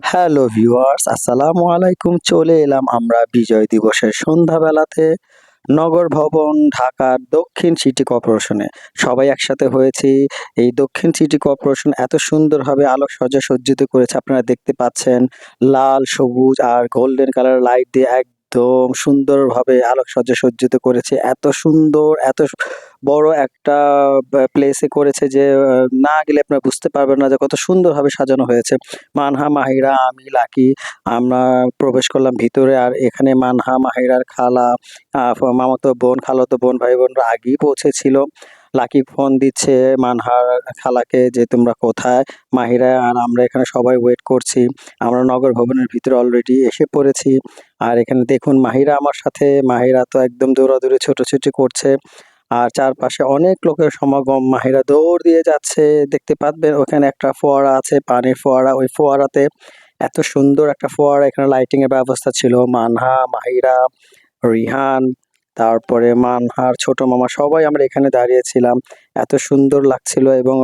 Hello viewers আসসালামু আলাইকুম, চলে এলাম আমরা বিজয় দিবসের সন্ধ্যাবেলাতে নগর ভবন, ঢাকার দক্ষিণ সিটি কর্পোরেশনে। সবাই একসাথে হয়েছি। এই দক্ষিণ সিটি কর্পোরেশন এত সুন্দরভাবে আলোক সজ্জা সজ্জিত করেছে, আপনারা দেখতে পাচ্ছেন। লাল, সবুজ আর গোল্ডেন কালার লাইট দিয়ে একদম সুন্দরভাবে আলোক সজ্জা সজ্জিত করেছে। এত সুন্দর, এত বড় একটা প্লেসে করেছে যে না গেলে আপনারা বুঝতে পারবেন না যে কত সুন্দরভাবে সাজানো হয়েছে। মানহা মাহিরা, আমি লাকি, আমরা প্রবেশ করলাম ভিতরে আর এখানে মানহা মাহিরার খালা মামাতো বোন, খালাতো বোন ভাই বোনরা আগেই পৌঁছেছিল। লাকি ফোন দিচ্ছে, মানহার খালাকে যে তোমরা কোথায়? মাহিরা, আর আমরা এখানে সবাই ওয়েট করছি। আমরা নগর ভবনের ভিতরে অলরেডি এসে পড়েছি। আর এখানে দেখুন, মাহিরা আমার সাথে। মাহিরা তো একদম দৌড়াদৌড়ি, ছোটোছুটি করছে। আর চারপাশে অনেক লোকের সমাগম। মাহিরা দৌড় দিয়ে যাচ্ছে। দেখতে পাচ্বেন, ওখানে একটা ফোয়ারা আছে, পানির ফোয়ারা। ওই ফোয়ারাতে এত সুন্দর একটা ফোয়ারা। এখানে লাইটিংয়ের ব্যবস্থা ছিল। মানহা, মাহিরা, রিহান তারপরে মানহার ছোট মামা, সবাই আমরা এখানে দাঁড়িয়েছিলাম এত সুন্দর লাগছিল এবং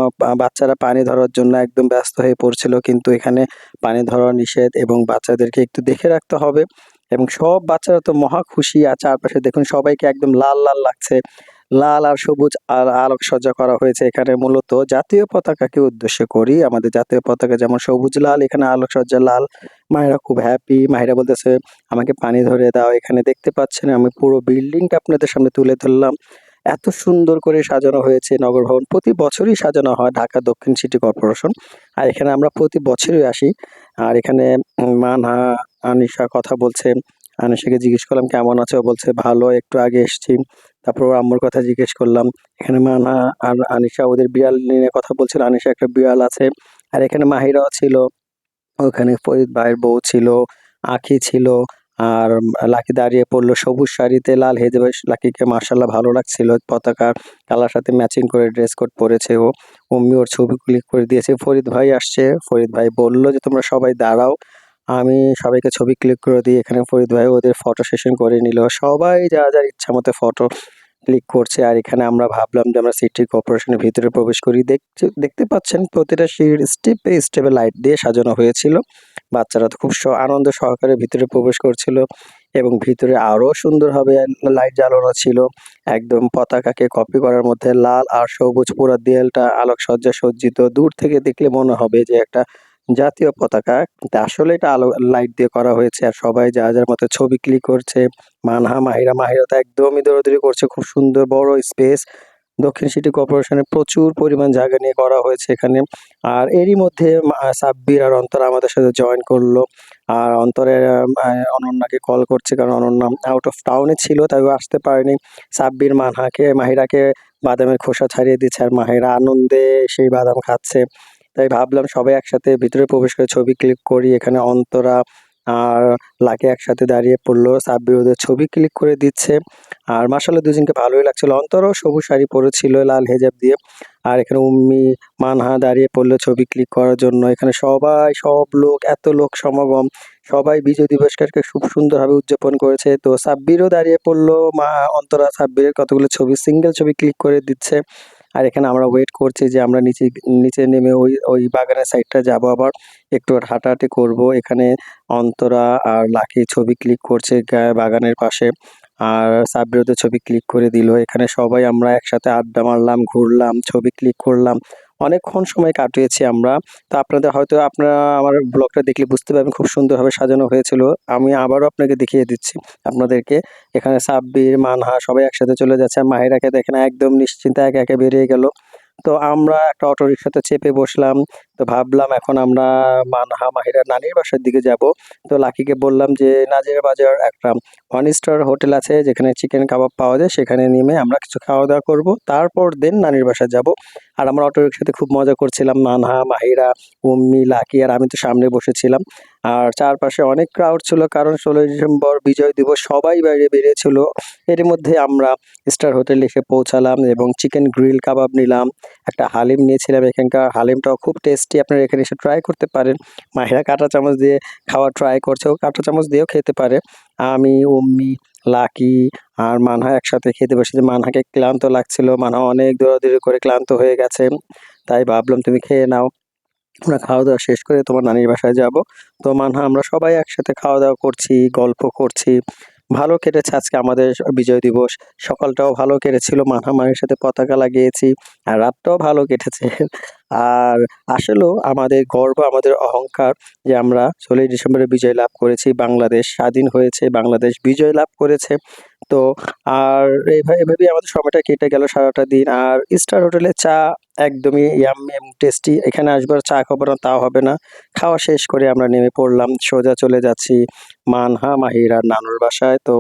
বাচ্চারা পানি ধরার জন্য একদম ব্যস্ত হয়ে পড়ছিল, কিন্তু এখানে পানি ধরা নিষেধ এবং বাচ্চাদেরকে একটু দেখে রাখতে হবে। এবং সব বাচ্চারা তো মহা খুশি, আর চারপাশে দেখুন সবাইকে একদম লাল লাল লাগছে। লাল আর সবুজ আর আলোক সজ্জা করা হয়েছে এখানে মূলত। জাতীয় পতাকাকে উদ্দেশ্য করি। আমাদের জাতীয় পতাকা যেমন সবুজ লাল, এখানে আলোক সজ্জা লাল। মায়েরা খুব হ্যাপি মাহিরা বলতেছে, আমাকে পানি ধরে দাও, এখানে দেখতে পাচ্ছেন, আমি পুরো বিল্ডিংটা আপনাদের সামনে তুলে ধরলাম। এত সুন্দর করে সাজানো হয়েছে নগর ভবন প্রতি বছরই সাজানো হয় ঢাকা দক্ষিণ সিটি কর্পোরেশন। আর এখানে আমরা প্রতি বছরই আসি। আর এখানে মানহা, আনিশা কথা বলছে। আনিশাকে জিজ্ঞেস করলাম, কেমন আছে? বলছে, ভালো, একটু আগে এসেছি। তারপর আম্মুর কথা জিজ্ঞেস করলাম, এখানে মানহা আর আনিশা, ওদের বিড়াল নিয়ে কথা বলছিল আনিশা একটা বিড়াল আছে। আর এখানে মাহিরাও ছিল। ওখানে ফরিদ ভাইয়ের বউ ছিল, আখি ছিল, আর লাকি দাঁড়িয়ে পড়ল সবুজ শাড়িতে, লাল হেজে লাকিকে মার্শাল্লাহ ভালো লাগছিল। পতাকার কালার সাথে ম্যাচিং করে ড্রেস কোড পরেছে ও। অম্মি ওর ছবি ক্লিক করে দিয়েছে, ফরিদ ভাই আসছে। ফরিদ ভাই বলল যে, তোমরা সবাই দাঁড়াও। আমি সবাইকে ছবি ক্লিক করে দিই এখানে ফরিদ ভাই ওদের ফটো সেশন করে নিল। সবাই যা যার ইচ্ছা মতো ফটো ক্লিক করছে আর এখানে আমরা ভাবলাম যে আমরা সিটি কর্পোরেশনের ভিতরে প্রবেশ করি। দেখছি, দেখতে পাচ্ছেন প্রতিটা সিঁড়ির স্টেপে স্টেপে লাইট দিয়ে সাজানো হয়েছিল। বাচ্চারা তো খুব আনন্দ সহকারে ভিতরে প্রবেশ করছিল এবং ভিতরে আরও সুন্দরভাবে লাইট জ্বালানো ছিল। একদম পতাকাকে কপি করার মধ্যে লাল আর সবুজ পুরো দেয়ালটা আলোকসজ্জা সজ্জিত দূর থেকে দেখলে মনে হবে যে একটা জাতীয় পতাকা। কিন্তু আসলে এটা আলো লাইট দিয়ে করা হয়েছে আর সবাই যা যার মতো ছবি ক্লিক করছে। মানহা, মাহিরা মাহিরা তো একদমই দৌড়াদৌড়ি করছে। খুব সুন্দর বড় স্পেস দক্ষিণ সিটি কর্পোরেশনে প্রচুর পরিমাণ জায়গা নিয়ে করা হয়েছে এখানে। আর এরই মধ্যে সাব্বির আর অন্তর আমাদের সাথে জয়েন করল। আর অন্তরের অনন্যাকে কল করছে কারণ অনন্যা আউট অফ টাউনে ছিল, তাই আসতে পারেনি। সাব্বির মানহাকে, মাহিরাকে বাদামের খোসা ছাড়িয়ে দিচ্ছে আর মাহিরা আনন্দে সেই বাদাম খাচ্ছে। তাই ভাবলাম সবাই একসাথে ভিতরে প্রবেশ করে ছবি ক্লিক করি। এখানে অন্তরা আর লাকি একসাথে দাঁড়িয়ে পড়ল। সাব্বির ওদের ছবি ক্লিক করে দিচ্ছে। আর মাসাল্লাহ দুজনকে ভালোই লাগছিল। অন্তরও সবুজ শাড়ি পরেছিল লাল হেজাব দিয়ে। আর এখানে উম্মি মানহা দাঁড়িয়ে পড়ল ছবি ক্লিক করার জন্য। এখানে সবাই, সব লোক, এত লোক সমাগম। সবাই বিজয় দিবসটাকে খুব সুন্দরভাবে উদযাপন করেছে। তো সাব্বিরও দাঁড়িয়ে পড়ল। মা অন্তরা সাব্বিরের কতগুলো ছবি সিঙ্গেল ছবি ক্লিক করে দিচ্ছে। আর এখানে আমরা ওয়েট করছি যে আমরা নিচে নিচে নেমে ওই ওই বাগানের সাইডটা যাব আবার একটু হাঁটাহাঁটি করব। এখানে অন্তরা আর লাকি ছবি ক্লিক করছে বাগানের পাশে আর সাবিরতে ছবি ক্লিক করে দিল। এখানে সবাই আমরা একসাথে আড্ডা মারলাম, ঘুরলাম, ছবি ক্লিক করলাম। অনেকক্ষণ সময় কাটিয়েছি আমরা। তো আপনাদের হয়তো আপনারা আমার ব্লগটা দেখলে বুঝতে পারবেন খুব সুন্দরভাবে সাজানো হয়েছিল। আমি আবারও আপনাকে দেখিয়ে দিচ্ছি আপনাদেরকে। এখানে সাব্বির, মানহা সবাই একসাথে চলে যাচ্ছে। আর মাহিরাকে দেখেন একদম নিশ্চিন্তে একে একে বেরিয়ে গেল। তো আমরা একটা অটো রিক্সাতে চেপে বসলাম। তো ভাবলাম এখন আমরা মানহা, মাহিরা নানির বাসার দিকে যাব। তো লাকিকে বললাম যে, নাজির বাজার একটা ওয়ান স্টার হোটেল আছে যেখানে চিকেন কাবাব পাওয়া যায়। সেখানে নেমে আমরা কিছু খাওয়া দাওয়া করব। তারপর দেন নানির বাসায় যাব। আর আমরা অটো রিক্সাতে খুব মজা করছিলাম মানহা মাহিরা, উম্মি, লাকি আর আমি তো সামনে বসেছিলাম। আর চারপাশে অনেক ক্রাউড ছিল কারণ ষোলোই ডিসেম্বর বিজয় দিবস সবাই বাইরে বেরিয়েছিল। এর মধ্যে আমরা স্টার হোটেলে এসে পৌঁছালাম এবং চিকেন গ্রিল কাবাব নিলাম, একটা হালিম নিয়েছিলাম এখানকার। হালিমটাও খুব টেস্টি আপনারা এখানে এসে ট্রাই করতে পারেন। মাহিরা কাঁটা চামচ দিয়ে খাওয়া ট্রাই করছে, ও কাঁটা চামচ দিয়েও খেতে পারে। আমি অম্মি লাকি আর মানহা একসাথে খেতে বসেছে। মানহাকে ক্লান্ত লাগছিল। মানহা অনেক দৌড়াদৌড়ি করে ক্লান্ত হয়ে গেছে। তাই ভাবলাম তুমি খেয়ে নাও। আমরা খাওয়া দাওয়া শেষ করে তোমার নানির বাসায় যাব। তো মানহা, আমরা সবাই একসাথে খাওয়া দাওয়া করছি, গল্প করছি। ভালো কেটেছে আজকে আমাদের বিজয় দিবস। সকালটাও ভালো কেটেছিল মানহা মায়ের সাথে পতাকা লাগিয়েছি, আর রাতটাও ভালো কেটেছে। আর আসলেও আমাদের গর্ব, আমাদের অহংকার যে আমরা ষোলোই ডিসেম্বরে বিজয় লাভ করেছি, বাংলাদেশ স্বাধীন হয়েছে, বাংলাদেশ বিজয় লাভ করেছে। তো আর এইভাবে এভাবেই আমাদের সময়টা কেটে গেল সারাটা দিন। আর স্টার হোটেলে চা একদমই ইয়াম টেস্টি এখানে আসবার চা খাব না তাও হবে না। খাওয়া শেষ করে আমরা নেমে পড়লাম, সোজা চলে যাচ্ছি মানহা মাহির নানুর বাসায়। তো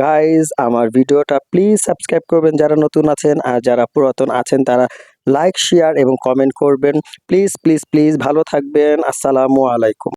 গাইজ আমার ভিডিওটা প্লিজ সাবস্ক্রাইব করবেন যারা নতুন আছেন আর যারা পুরাতন আছেন তারা লাইক শেয়ার এবং কমেন্ট করবেন। প্লিজ প্লিজ প্লিজ ভালো থাকবেন। আসসালামু আলাইকুম।